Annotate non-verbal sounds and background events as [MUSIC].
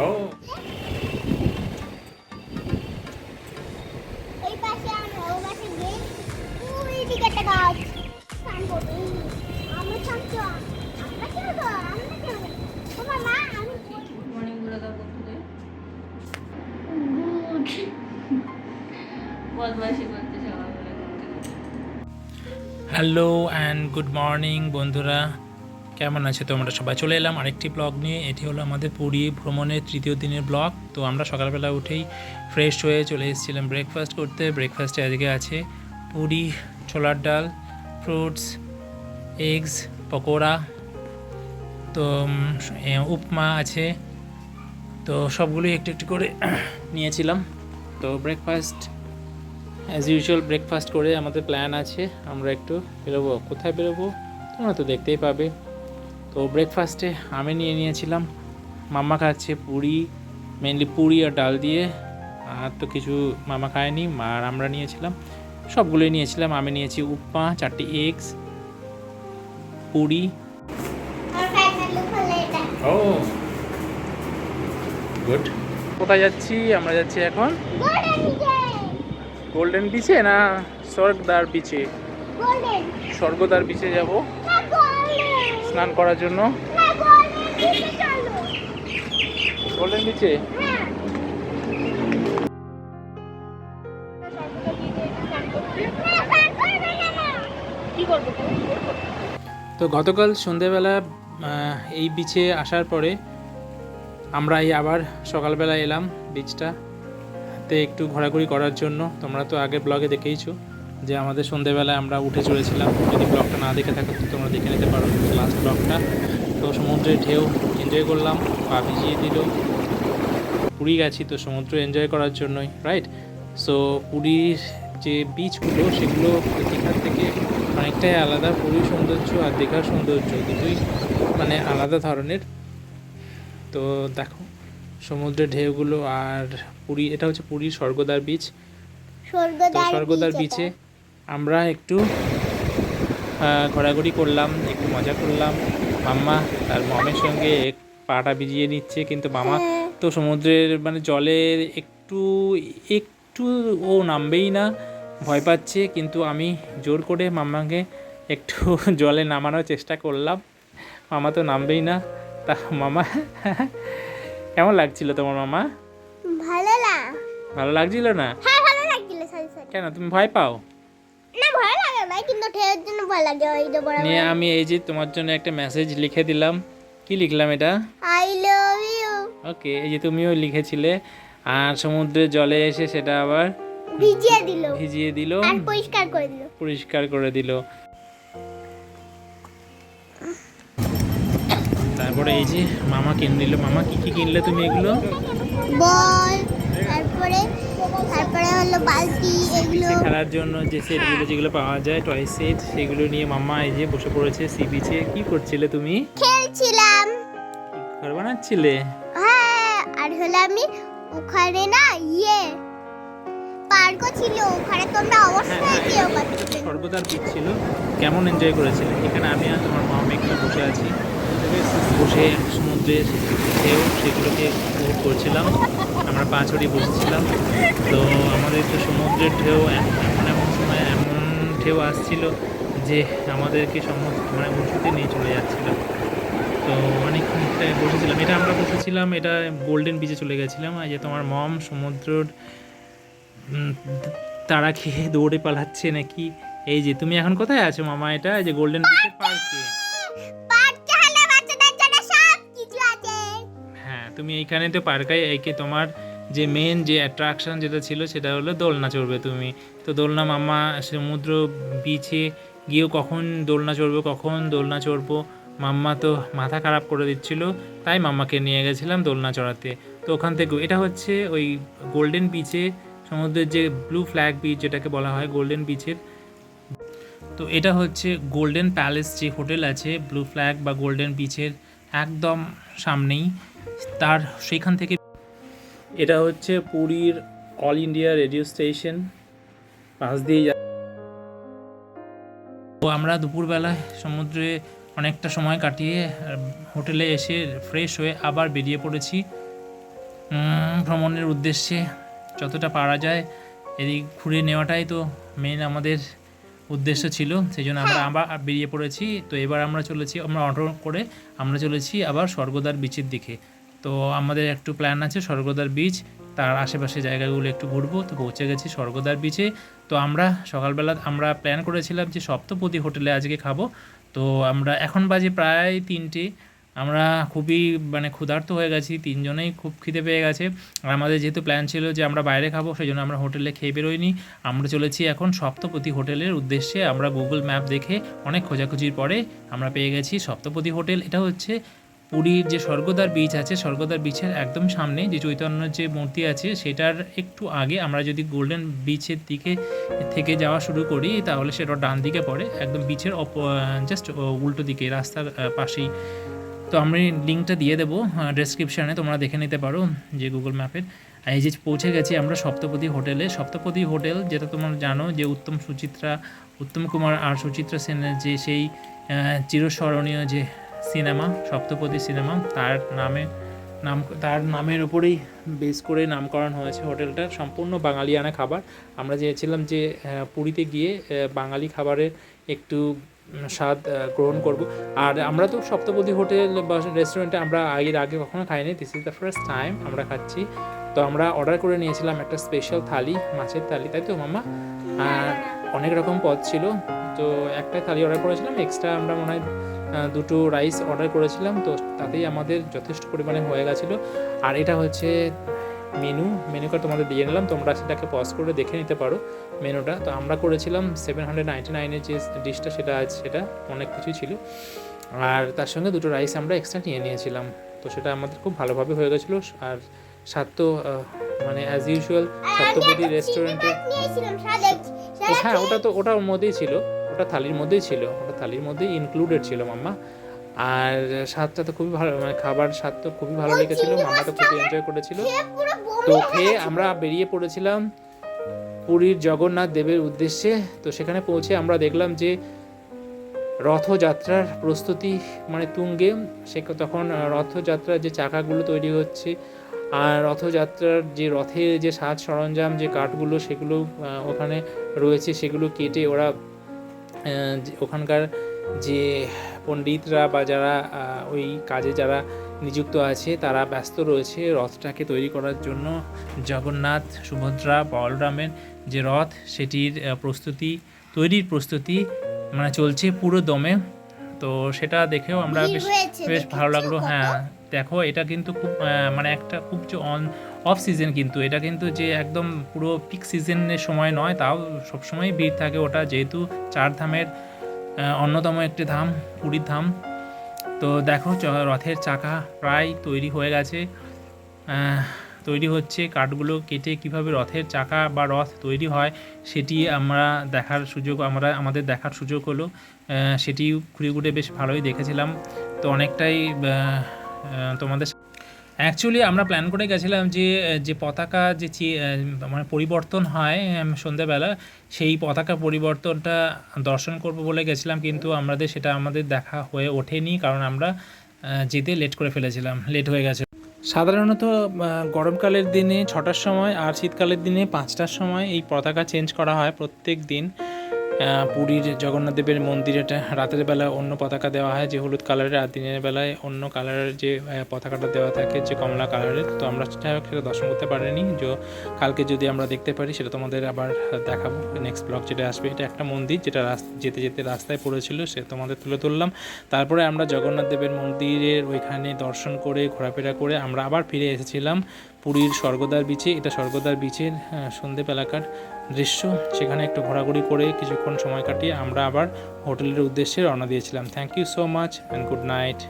ও এই পাশে আমরা ও পাশে গিয়ে ওই দিকে একটা গাছ স্নান করব আমরা শান্ত আমরা কি হব আমরা কি তোমার মা আমি মর্নিং বলে দাও বন্ধুদের বদমাইশি করতে সকালবেলা হ্যালো অ্যান্ড গুড মর্নিং বন্ধুরা। কেমন আছে তোমরা সবাই চলে এলাম আরেকটি ব্লগ নিয়ে। এটি হলো আমাদের পুরী ভ্রমণের তৃতীয় দিনের ব্লগ তো আমরা সকালবেলা উঠেই ফ্রেশ হয়ে চলে এসেছিলাম ব্রেকফাস্ট করতে। ব্রেকফাস্টে আজকে আছে পুরি, ছোলার ডাল ফ্রুটস এগস পকোড়া, তো উপমা আছে। তো সবগুলোই একটু একটু করে নিয়েছিলাম। তো ব্রেকফাস্ট অ্যাজ ইউজুয়াল ব্রেকফাস্ট করে আমাদের প্ল্যান আছে। আমরা একটু বেরোবো। কোথায় বেরোবো? তোমরা তো দেখতেই পাবে। তো ব্রেকফাস্টে আমি নিয়ে নিয়েছিলাম। মাম্মা খাচ্ছে পুরি মেনলি পুরি আর ডাল দিয়ে। আর তো কিছু মামা খায়নি আর আমরা নিয়েছিলাম। সবগুলোই নিয়েছিলাম। আমি নিয়েছি উপমা চারটি এগস পুরি। ও গুড কোথায় যাচ্ছি? আমরা যাচ্ছি এখন? গোল্ডেন বিচে না স্বর্গদার বিচে স্বর্গদার বিচে যাব। স্নান করার জন্য? গোল্ডেন বিচে তো গতকাল সন্ধেবেলা এই বিচে আসার পরে আমরা এই আবার সকালবেলা এলাম বিচটা তে একটু ঘোরাঘুরি করার জন্য। তোমরা তো আগের ব্লগে দেখেইছো। যে আমাদের সন্ধেবেলায় আমরা উঠে চলেছিলাম। যদি ব্লগটা না দেখে থাকো তোমরা দেখে নিতে পারো লাস্ট ব্লগটা তো সমুদ্রের ঢেউ এনজয় করলাম পা ভিজিয়ে দিল। পুরী গেছি তো সমুদ্র এনজয় করার জন্যই রাইট সো পুরীর যে বিচগুলো সেগুলো দীঘার থেকে অনেকটাই আলাদা। পুরীর সৌন্দর্য আর দীঘার সৌন্দর্য দুটোই মানে আলাদা ধরনের। তো দেখো সমুদ্রের ঢেউগুলো আর পুরী এটা হচ্ছে পুরীর স্বর্গদার বিচ স্বর্গদ্বার বিচে। আমরা একটু ঘোরাঘুরি করলাম একটু মজা করলাম। মাম্মা তার মমের সঙ্গে এক- পাটা ভিজিয়ে নিচ্ছে কিন্তু মামা। তো সমুদ্রের মানে জলের একটু একটু ও নামবেই না ভয় পাচ্ছে। কিন্তু আমি জোর করে মাম্মাকে একটু [LAUGHS] জলে নামানোর চেষ্টা করলাম। মামা তো নামবেই না। তা মামা কেমন লাগছিল তোমার মামা? ভালো না। ভালো লাগছিল না? হ্যাঁ কেন তুমি ভয় পাও? না ভয় লাগে না কিন্তু ঠেয়ের জন্য ভয় লাগে ওই যে বড় নিয়ে আমি এই যে তোমার জন্য একটা মেসেজ লিখে দিলাম। কি লিখলাম এটা? আই লাভ ইউ ওকে এই যে তুমিও লিখেছিলে আর সমুদ্রের জলে এসে সেটা আবার ভিজিয়ে দিল। ভিজিয়ে দিল। আর পরিষ্কার করে দিল। পরিষ্কার করে দিল। তারপরে এই যে মামা কিনে দিল। মামা কি কি কিনলে তুমি এগুলো? বল তারপরে তারপরে হলো বালতি এগুলো। খেলার জন্য যে সেটগুলো যেগুলো পাওয়া যায় টয় সেট সেগুলো নিয়ে মামা এই যে বসে পড়েছে সি বিচে কি করছিলে তুমি? খেলছিলাম। ঘর বানাচ্ছিলে? হ্যাঁ আর হলো আমি ওখানে না ইয়ে পার্কও ছিল ওখানে তোমরা অবশ্যই হ্যাঁ, যেও হ্যাঁ, সর্বদার ছিল। কেমন এনজয় করেছিলে? এখানে আমি আর তোমার মা মেঘনা বসে আছি। বসে সমুদ্রের ঢেউ সেগুলোকে উপভোগ করছিলাম। আমরা পা ছড়িয়ে বসেছিলাম। তো আমাদের তো সমুদ্রের ঢেউ এমন এমন সময়, এমন ঢেউ আসছিল যে আমাদেরকে সমুদ্র মানে উঁচুতে নিয়ে চলে যাচ্ছিল। তো অনেকটা বসেছিলাম। এটা আমরা বসেছিলাম, এটা গোল্ডেন বিচে চলে গেছিলাম। আর যে তোমার মম সমুদ্রের তারা খেয়ে দৌড়ে পালাচ্ছে নাকি? এই যে, তুমি এখন কোথায় আছো মামা? এটা যে গোল্ডেন বিচের পার্কে তুমি এইখানে তো পার্কায় একে তোমার যে মেন যে অ্যাট্রাকশন যেটা ছিল, সেটা হলো দোলনা চড়বে তুমি। তো দোলনা মামা সমুদ্র বিচে গিয়েও কখন দোলনা চড়বো, কখন দোলনা চড়বো? মাম্মা তো মাথা খারাপ করে দিচ্ছিল, তাই মাম্মাকে নিয়ে গেছিলাম দোলনা চড়াতে। তো ওখান থেকে, এটা হচ্ছে ওই গোল্ডেন বিচে সমুদ্রের যে ব্লু ফ্ল্যাগ বিচ যেটাকে বলা হয় গোল্ডেন বিচের তো এটা হচ্ছে গোল্ডেন প্যালেস যে হোটেল আছে ব্লু ফ্ল্যাগ বা গোল্ডেন বিচের একদম সামনেই। তার সেইখান থেকে এটা হচ্ছে পুরীর অল ইন্ডিয়া রেডিও স্টেশন পাশ দিয়ে তো আমরা দুপুরবেলায় সমুদ্রে অনেকটা সময় কাটিয়ে হোটেলে এসে ফ্রেশ হয়ে আবার বেরিয়ে পড়েছি। ভ্রমণের উদ্দেশ্যে যতটা পারা যায় এদিক ঘুরে নেওয়াটাই তো মেন আমাদের উদ্দেশ্য ছিল সেই জন্য আমরা আবার বেরিয়ে পড়েছি। তো এবার আমরা চলেছি আমরা অটো করে আমরা চলেছি আবার স্বর্গদার বিচের দিকে। তো আমাদের একটু প্ল্যান আছে স্বর্গদার বিচ তার আশেপাশে জায়গাগুলো একটু ঘুরবো। তো পৌঁছে গেছি স্বর্গদার বিচে তো আমরা সকালবেলা আমরা প্ল্যান করেছিলাম যে সপ্তপতি হোটেলে আজকে খাব। তো আমরা এখন বাজে প্রায় তিনটে। আমরা খুবই মানে ক্ষুধার্ত হয়ে গেছি, তিনজনেই খুব খিদে পেয়ে গেছে। আর আমাদের যেহেতু প্ল্যান ছিল যে আমরা বাইরে খাব সেই জন্য আমরা হোটেলে খেয়ে বেরোইনি। আমরা চলেছি এখন সপ্তপতি হোটেলের উদ্দেশ্যে। আমরা গুগল ম্যাপ দেখে অনেক খোঁজাখুঁজির পরে আমরা পেয়ে গেছি সপ্তপতি হোটেল এটা হচ্ছে পুরীর যে স্বর্গদ্বার বিচ আছে, স্বর্গদ্বার বিচের একদম সামনে যে চৈতন্যের যে মূর্তি আছে, সেটার একটু আগে আমরা যদি গোল্ডেন বিচের দিকে থেকে যাওয়া শুরু করি, তাহলে সেটা ডান দিকে পড়ে। একদম বিচের অপ জাস্ট উল্টো দিকে, রাস্তার পাশেই। তো আমি লিঙ্কটা দিয়ে দেবো ডেসক্রিপশানে তোমরা দেখে নিতে পারো যে গুগল ম্যাপের আর এই যে পৌঁছে গেছি আমরা সপ্তপদী হোটেলে। সপ্তপদী হোটেল, যেটা তোমরা জানো যে উত্তম সুচিত্রা, উত্তম কুমার আর সুচিত্রা সেনের যে সেই চিরস্মরণীয় যে সিনেমা, সপ্তপদী সিনেমা, তার নামে, নাম, তার নামের উপরেই বেস করে নামকরণ হয়েছে হোটেলটা। সম্পূর্ণ বাঙালিয়ানা খাবার। আমরা চেয়েছিলাম যে পুরীতে গিয়ে বাঙালি খাবারের একটু স্বাদ গ্রহণ করব। আর আমরা তো সপ্তপদী হোটেল বা রেস্টুরেন্টে আমরা আগের, আগে কখনো খাইনি। This is the first time আমরা খাচ্ছি। তো আমরা অর্ডার করে নিয়েছিলাম একটা স্পেশাল থালি, মাছের থালি, তাই তো, মামা? আর অনেক রকম পদ ছিল। তো একটা থালি অর্ডার করেছিলাম এক্সট্রা আমরা মনে হয় দুটো রাইস অর্ডার করেছিলাম। তো তাতেই আমাদের যথেষ্ট পরিমাণে হয়ে গেছিল। আর এটা হচ্ছে মেনু মেনু কার্ড তোমাদের দিয়ে নিলাম, তোমরা সেটাকে পজ করে দেখে নিতে পারো মেনুটা। তো আমরা করেছিলাম সেভেন হান্ড্রেড নাইনটি নাইনের যে ডিশটা সেটা আছে সেটা অনেক কিছুই ছিল। আর তার সঙ্গে দুটো রাইস আমরা এক্সট্রা নিয়ে নিয়েছিলাম। তো সেটা আমাদের খুব ভালোভাবে হয়ে গেছিল। আর স্বাদ তো মানে অ্যাজ ইউজুয়াল সপ্তপদী রেস্টুরেন্টে হ্যাঁ ওটা তো, ওটার মধ্যেই ছিল। ওটা থালির মধ্যেই ছিল। ওটা থালির মধ্যেই ইনক্লুডেড ছিল মাম্মা। আর স্বাদটা তো খুবই ভালো মানে খাবার স্বাদ তো খুবই ভালো লেগেছিল মাম্মা তো খুবই এনজয় করেছিল। তো খেয়ে আমরা বেরিয়ে পড়েছিলাম পুরীর জগন্নাথ দেবের উদ্দেশ্যে। তো সেখানে পৌঁছে আমরা দেখলাম যে রথযাত্রার প্রস্তুতি মানে তুঙ্গে। সে তখন রথযাত্রার যে চাকাগুলো তৈরি হচ্ছে আর রথযাত্রার যে রথের যে সাজ সরঞ্জাম যে কাঠগুলো সেগুলো ওখানে রয়েছে সেগুলো কেটে ওরা ওখানকার যে পণ্ডিতরা বা যারা ওই কাজে যারা নিযুক্ত আছে তারা ব্যস্ত রয়েছে রথটাকে তৈরি করার জন্য। জগন্নাথ সুভদ্রা বলরামের যে রথ সেটির প্রস্তুতি তৈরির প্রস্তুতি মানে চলছে পুরো দমে। তো সেটা দেখেও আমরা বেশ বেশ ভালো লাগল। হ্যাঁ দেখো এটা কিন্তু খুব মানে একটা খুব যে অন অফ সিজন কিন্তু। এটা কিন্তু যে একদম পুরো পিক সিজনের সময় নয় তাও সবসময় ভিড় থাকে ওটা যেহেতু চার ধামের আহ, অন্যতম একটি ধাম, পুরীর ধাম। তো দেখো রথের চাকা প্রায় তৈরি হয়ে গেছে। তৈরি হচ্ছে কাঠগুলো কেটে কীভাবে রথের চাকা বা রথ তৈরি হয় সেটি আমরা দেখার সুযোগ, আমরা, আমাদের দেখার সুযোগ হলো সেটি ঘুরে ঘুরে বেশ ভালোই দেখেছিলাম। তো অনেকটাই তোমাদের অ্যাকচুয়ালি আমরা প্ল্যান করে গেছিলাম যে যে পতাকা যে মানে পরিবর্তন হয় সন্ধ্যাবেলা, সেই পতাকা পরিবর্তনটা দর্শন করব বলে গেছিলাম, কিন্তু আমাদের সেটা আমাদের দেখা হয়ে ওঠেনি, কারণ আমরা যেতে লেট করে ফেলেছিলাম লেট হয়ে গেছে। সাধারণত গরমকালের দিনে ছটার সময় আর শীতকালের দিনে পাঁচটার সময় এই পতাকা চেঞ্জ করা হয় প্রত্যেক দিন। পুরীর জগন্নাথ দেবের মন্দিরেটা রাতের বেলা অন্য পতাকা দেওয়া হয়, যে হলুদ কালারের, আর দিনের বেলায় অন্য কালারের যে পতাকাটা দেওয়া থাকে যে কমলা কালারের। তো আমরা সেটা দর্শন করতে পারিনি। যে, কালকে যদি আমরা দেখতে পারি, সেটা তোমাদের আবার দেখাবো। নেক্সট ব্লগ যেটা আসবে, এটা একটা মন্দির যেটা যেতে যেতে রাস্তায় পড়েছিল, সে তোমাদের তুলে ধরলাম। তারপরে আমরা জগন্নাথ দেবের মন্দিরের ওইখানে দর্শন করে, ঘোরাফেরা করে আমরা আবার ফিরে এসেছিলাম পুরীর স্বর্গদ্বার বিচে, এটা স্বর্গদ্বার বিচের সন্ধেবেলাকার দৃশ্য। সেখানে একটু ঘোরাঘুরি করে কিছুক্ষণ সময় কাটিয়ে আমরা আবার হোটেলের উদ্দেশ্যে রওনা দিয়েছিলাম। Thank you so much and good night